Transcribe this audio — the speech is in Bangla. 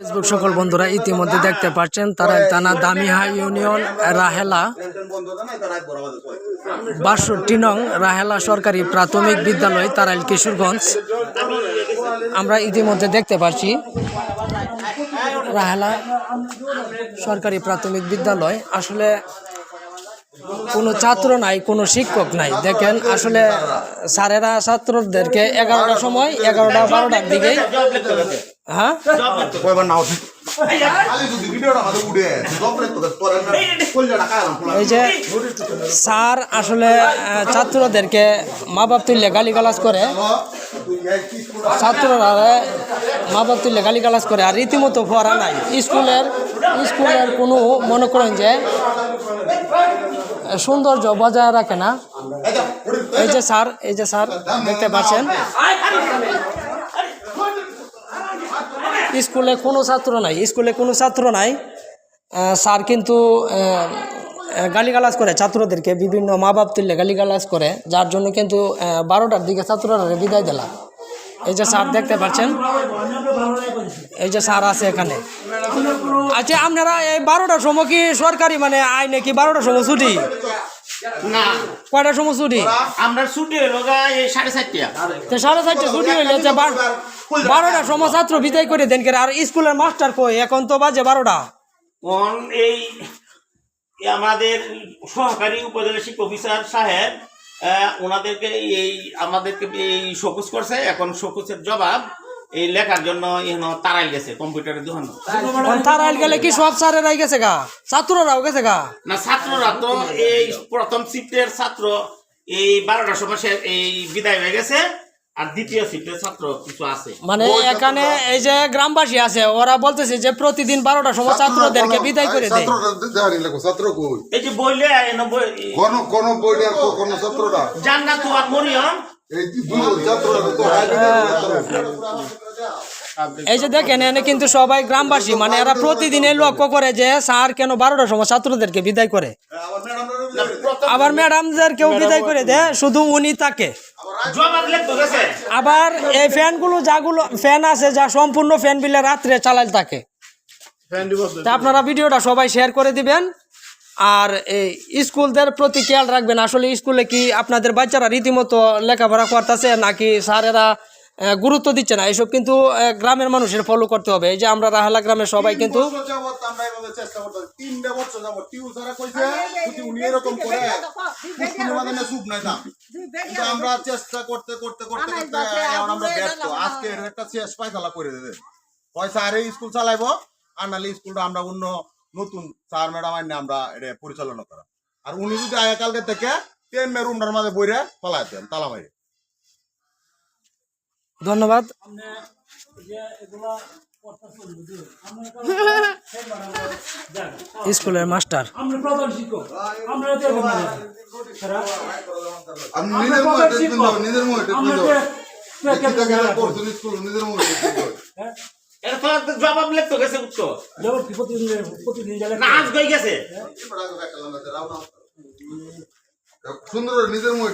ফেসবুক সকল বন্ধুরা ইতিমধ্যে দেখতে পাচ্ছেন, তারা তানা দামিহা ইউনিয়ন রাহেলা। বাষট্টি নং রাহেলা সরকারি প্রাথমিক বিদ্যালয় তারাইল কিশোরগঞ্জ। আমরা ইতিমধ্যে দেখতে পাচ্ছি, রাহেলা সরকারি প্রাথমিক বিদ্যালয়। আসলে কোনো ছাত্র নাই, কোনো শিক্ষক নাই। দেখেন, আসলে স্যারেরা ছাত্রদেরকে এগারোটার সময় এগারোটা বারোটার দিকে হ্যাঁ? এই যে স্যার আসলে ছাত্রদেরকে মা বাপ তুললে গালিগালাজ করে। ছাত্ররা মা বাপ তুললে গালিগালাজ করে আর রীতিমতো পড়া নাই। স্কুলের স্কুলের কোনো মনে করেন যে সৌন্দর্য বজায় রাখে না। এই যে স্যার, এই যে স্যার, দেখতে পাচ্ছেন? স্কুলে কোনো ছাত্র নাই, স্কুলে কোনো ছাত্র নাই। স্যার কিন্তু গালিগালাজ করে ছাত্রদেরকে, বিভিন্ন মা বাপ তুললে গালিগালাজ করে, যার জন্য কিন্তু বারোটার দিকে ছাত্ররা বিদায় দিলাম। এই যে স্যার, দেখতে পাচ্ছেন? এই যে স্যার আছে এখানে। আচ্ছা আপনারা এই বারোটার সময় কি সরকারি মানে আইনে নাকি বারোটার সময় ছুটি? না। কয়টার সময় ছুটি? আমরা ছুটি হলো এই সাড়ে চারটা। তো সাড়ে চারটে ছুটি হইলে যে বারোটার সময় ছাত্র বিদায় করে দেন আর স্কুলের মাস্টার কই? এখন তো বাজে বারোটা। এই আমাদের সহকারী উপজেলা শিক্ষক অফিসার সাহেব ওনাদেরকে এই আমাদেরকে এই শোকস করছে। এখন শোকসের জবাব এই লেখার জন্য এখানে তারাই গেছে কম্পিউটারের দোকান। তারাইল গেলে কি সব স্যারেরাই গেছে গা? ছাত্ররাও গেছে গা? না ছাত্ররা তো এই প্রথম শিফটের ছাত্র এই বারোটার সময় সে এই বিদায় হয়ে গেছে আর দ্বিতীয় শিফটের ছাত্র কিছু আছে। মানে এখানে এই যে গ্রামবাসী আছে ওরা বলতেছে যে প্রতিদিন বারোটার সময় ছাত্রদেরকে বিদায় করে দেয়। ছাত্র কই? এই যে বললে এনে বই- কোন কোন বইটা কোন ছাত্ররা? জান্নাত আর মরিয়ম এই যে দেখেন, এনে কিন্তু সবাই গ্রামবাসী মানে এরা প্রতিদিনে লক্ষ্য করে যে স্যার কেন বারোটার সময় ছাত্রদেরকে বিদায় করে? আবার ম্যাডামদের কেউ বিদায় করে দেয় শুধু উনি তাকে। আবার এই ফ্যানগুলো যাগুলো, ফ্যান আছে, যা সম্পূর্ণ ফ্যান বিলে রাত্রে চালাল থাকে আপনারা ভিডিওটা সবাই শেয়ার করে দিবেন। আর এই স্কুলদের প্রতি খেয়াল রাখবেন আসলে স্কুলে কি আপনাদের বাচ্চারা রীতিমতো লেখাপড়া করতেছে নাকি স্যারেরা গুরুত্ব দিচ্ছে না? এসব কিন্তু গ্রামের মানুষের ফলো করতে হবে। এই যে আমরা রাহালা গ্রামের সবাই কিন্তু আমরা চেষ্টা করতে করতে করতে করতে আমরা ব্যর্থ আজকে একটা শেষ করে দেবে। পয়সা আরে স্কুল চালাইবো? আর নাহলে স্কুলটা আমরা অন্য নতুন স্যার ম্যাডাম আইনে আমরা এটা পরিচালনা করা। আর উনি যদি আগে কালকে থেকে তেমনি রুমটার মাঝে বইরে ফলাই দেন তালা মারি ধন্যবাদ। স্কুলের মাস্টার। নিজের তো- জবাব লিখতে গেছে কি প্রতিদিন প্রতিদিন গেলে না আজ গই গেছে। সুন্দর নিজের মুখে